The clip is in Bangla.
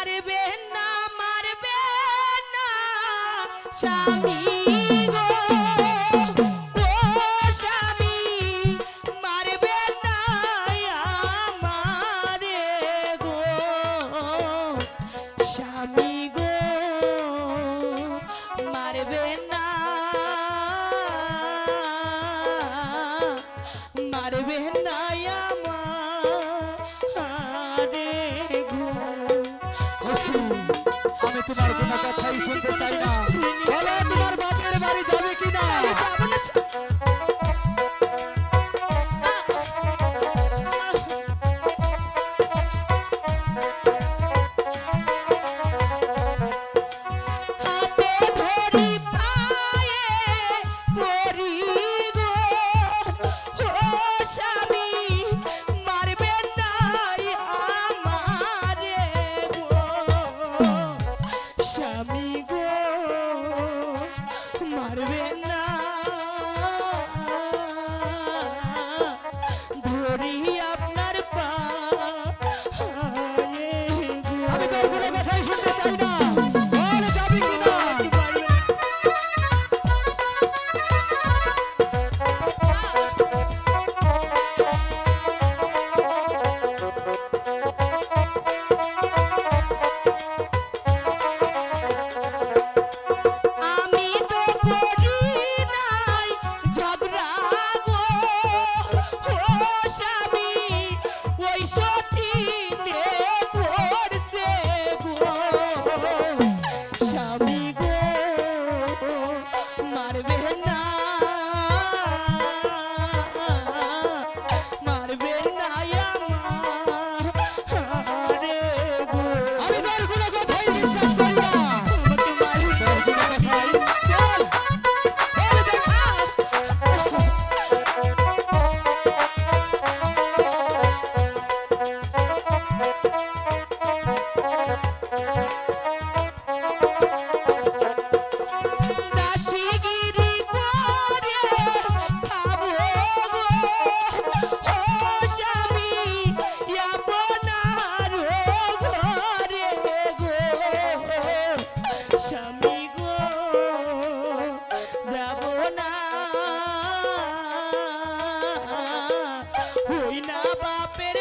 মারবে না মারবে না। আমি তোমার কোনো কথাই শুনতে চাই না। ಮಾಡುವೆ না Nina Papa.